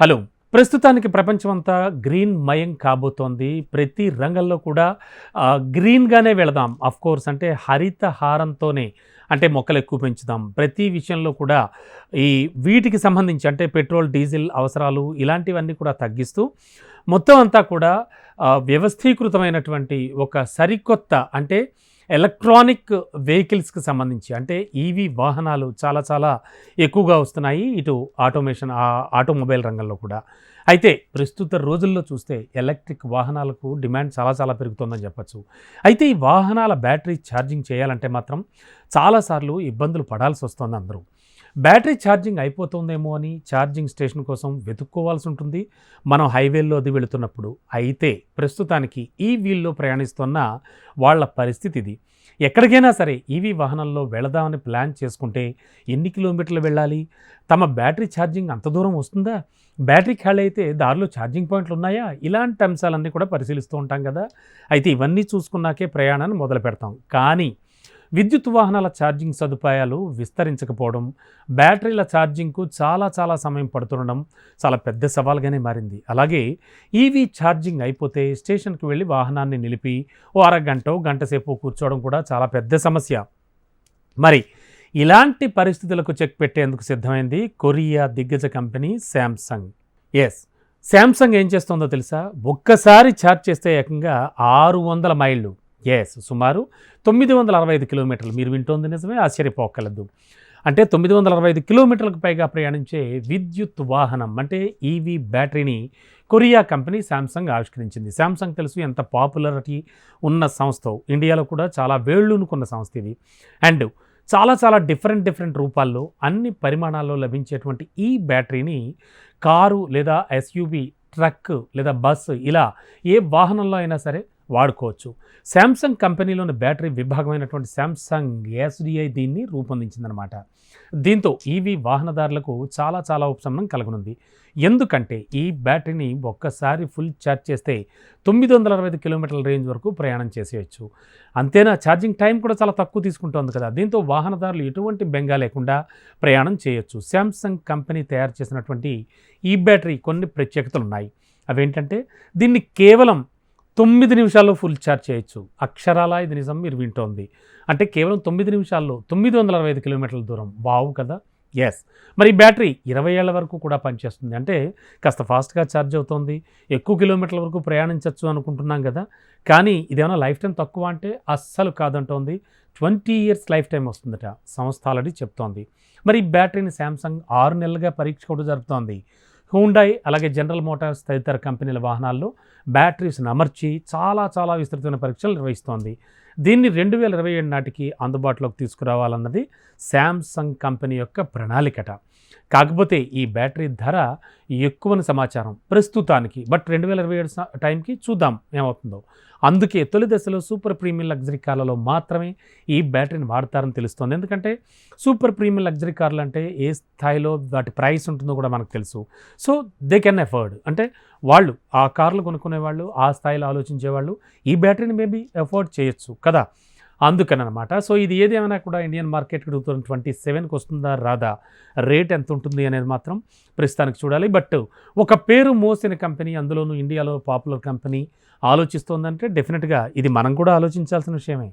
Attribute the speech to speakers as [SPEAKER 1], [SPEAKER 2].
[SPEAKER 1] Hello. ప్రస్తుతానికి ప్రపంచమంతా green మయం కాబోతోంది. ప్రతి రంగంలో కూడా గ్రీన్గానే వెళదాం. అఫ్ కోర్స్ అంటే హరితహారంతోనే అంటే మొక్కలు ఎక్కువ పెంచుదాం. ప్రతి విషయంలో కూడా ఈ వీటికి సంబంధించి అంటే పెట్రోల్ డీజిల్ అవసరాలు ఇలాంటివన్నీ కూడా తగ్గిస్తూ మొత్తం అంతా కూడా వ్యవస్థీకృతమైనటువంటి ఒక సరికొత్త అంటే ఎలక్ట్రానిక్ వెహికల్స్కి సంబంధించి అంటే ఈవీ వాహనాలు చాలా చాలా ఎక్కువగా వస్తున్నాయి. ఇటు ఆటోమేషన్ ఆటోమొబైల్ రంగంలో కూడా. అయితే ప్రస్తుత రోజుల్లో చూస్తే ఎలక్ట్రిక్ వాహనాలకు డిమాండ్ చాలా చాలా పెరుగుతుందని చెప్పచ్చు. అయితే ఈ వాహనాల బ్యాటరీ ఛార్జింగ్ చేయాలంటే మాత్రం చాలాసార్లు ఇబ్బందులు పడాల్సి వస్తుంది అందరూ. బ్యాటరీ ఛార్జింగ్ అయిపోతుందేమో అని ఛార్జింగ్ స్టేషన్ కోసం వెతుక్కోవాల్సి ఉంటుంది. మనం హైవేల్లో అది వెళుతున్నప్పుడు అయితే ప్రస్తుతానికి ఈ వీల్లో ప్రయాణిస్తున్న వాళ్ళ పరిస్థితి ఇది. ఎక్కడికైనా సరే ఈవీ వాహనంలో వెళదామని ప్లాన్ చేసుకుంటే ఎన్ని కిలోమీటర్లు వెళ్ళాలి? తమ బ్యాటరీ ఛార్జింగ్ అంత దూరం వస్తుందా? బ్యాటరీ ఖాళీ అయితే దారిలో ఛార్జింగ్ పాయింట్లు ఉన్నాయా? ఇలాంటి అంశాలన్నీ కూడా పరిశీలిస్తూ ఉంటాం కదా. అయితే ఇవన్నీ చూసుకున్నాకే ప్రయాణాన్ని మొదలు పెడతాం కానీ విద్యుత్ వాహనాల ఛార్జింగ్ సదుపాయాలు విస్తరించకపోవడం బ్యాటరీల ఛార్జింగ్కు చాలా చాలా సమయం పడుతుండడం చాలా పెద్ద సవాల్గానే మారింది. అలాగే ఈవీ ఛార్జింగ్ అయిపోతే స్టేషన్కి వెళ్ళి వాహనాన్ని నిలిపి ఓ అరగంట గంట సేపు కూర్చోవడం కూడా చాలా పెద్ద సమస్య. మరి ఇలాంటి పరిస్థితులకు చెక్ పెట్టేందుకు సిద్ధమైంది కొరియా దిగ్గజ కంపెనీ శాంసంగ్. ఎస్ శాంసంగ్ ఏం చేస్తుందో తెలుసా? ఒక్కసారి ఛార్జ్ చేస్తే ఏకంగా ఆరు వందల మైళ్ళు. ఎస్ సుమారు తొమ్మిది వందల అరవై ఐదు కిలోమీటర్లు. మీరు వింటోంది నిజమే ఆశ్చర్యపోకలదు అంటే తొమ్మిది వందల అరవై ఐదు కిలోమీటర్లకు పైగా ప్రయాణించే విద్యుత్ వాహనం అంటే ఈవీ బ్యాటరీని కొరియా కంపెనీ శాంసంగ్ ఆవిష్కరించింది. శాంసంగ్ తెలుసు ఎంత పాపులారిటీ ఉన్న సంస్థ. ఇండియాలో కూడా చాలా వేళ్ళూనుకున్న సంస్థ ఇది. అండ్ చాలా చాలా డిఫరెంట్ డిఫరెంట్ రూపాల్లో అన్ని పరిమాణాల్లో లభించేటువంటి ఈ బ్యాటరీని కారు లేదా ఎస్యూవి ట్రక్ లేదా బస్సు ఇలా ఏ వాహనంలో అయినా సరే వాడుకోవచ్చు. శాంసంగ్ కంపెనీలోని బ్యాటరీ విభాగమైనటువంటి శాంసంగ్ ఎస్డిఐ దీన్ని రూపొందించిందనమాట దీంతో ఈవీ వాహనదారులకు చాలా చాలా ఉపశమనం కలగనుంది. ఎందుకంటే ఈ బ్యాటరీని ఒక్కసారి ఫుల్ ఛార్జ్ చేస్తే తొమ్మిది వందల అరవై ఐదు కిలోమీటర్ల రేంజ్ వరకు ప్రయాణం చేసేయచ్చు. అంతేనా? ఛార్జింగ్ టైం కూడా చాలా తక్కువ తీసుకుంటోంది కదా. దీంతో వాహనదారులు ఎటువంటి బెంగా లేకుండా ప్రయాణం చేయొచ్చు. శాంసంగ్ కంపెనీ తయారు చేసినటువంటి ఈ బ్యాటరీ కొన్ని ప్రత్యేకతలు ఉన్నాయి అవేంటంటే దీన్ని కేవలం తొమ్మిది నిమిషాల్లో ఫుల్ ఛార్జ్ చేయొచ్చు. అక్షరాల ఇది నిజం? మీరు వింటోంది. అంటే కేవలం తొమ్మిది నిమిషాల్లో తొమ్మిది వందల అరవై ఐదు కిలోమీటర్ల దూరం. బావు కదా? ఎస్ మరి బ్యాటరీ ఇరవై ఏళ్ళ వరకు కూడా పనిచేస్తుంది. అంటే కాస్త ఫాస్ట్గా ఛార్జ్ అవుతుంది. ఎక్కువ కిలోమీటర్ల వరకు ప్రయాణించవచ్చు అనుకుంటున్నాం కదా? కానీ ఇదేమైనా లైఫ్ టైం తక్కువ అంటే అస్సలు కాదంటోంది. ట్వంటీ ఇయర్స్ లైఫ్ టైం వస్తుందట. సంస్థ ఆల్రెడీ చెప్తోంది. మరి ఈ బ్యాటరీని శాంసంగ్ ఆరు నెలలుగా పరీక్ష కూడా జరుపుతోంది. హూండాయ్ అలాగే జనరల్ మోటార్స్ తదితర కంపెనీల వాహనాల్లో బ్యాటరీస్ని అమర్చి చాలా చాలా విస్తృతమైన పరీక్షలు నిర్వహిస్తోంది. దీన్ని రెండు వేల ఇరవై ఏడు నాటికి అందుబాటులోకి తీసుకురావాలన్నది శాంసంగ్ కంపెనీ యొక్క ప్రణాళికట. కాకపోతే ఈ బ్యాటరీ ధర ఎక్కువని సమాచారం ప్రస్తుతానికి బట్ రెండు వేల ఇరవై ఏడు టైంకి చూద్దాం ఏమవుతుందో. అందుకే తొలి దశలో సూపర్ ప్రీమియం లగ్జరీ కార్లలో మాత్రమే ఈ బ్యాటరీని వాడతారని తెలుస్తుంది. ఎందుకంటే సూపర్ ప్రీమియం లగ్జరీ కార్లు అంటే ఏ స్థాయిలో వాటి ప్రైస్ ఉంటుందో కూడా మనకు తెలుసు. సో దే కెన్ ఎఫర్డ్ అంటే వాళ్ళు ఆ కార్లు కొనుక్కునే వాళ్ళు ఆ స్థాయిలో ఆలోచించే వాళ్ళు ఈ బ్యాటరీని మేబీ ఎఫోర్డ్ చేయొచ్చు కదా. అందుకనమాట. సో ఇది ఏదేమైనా కూడా Indian market two thousand twenty సెవెన్కి వస్తుందా రాదా? రేట్ ఎంత ఉంటుంది అనేది మాత్రం ప్రస్తుతానికి చూడాలి. బట్ ఒక పేరు మోసిన కంపెనీ అందులోనూ ఇండియాలో పాపులర్ కంపెనీ ఆలోచిస్తోందంటే డెఫినెట్గా ఇది మనం కూడా ఆలోచించాల్సిన విషయమే.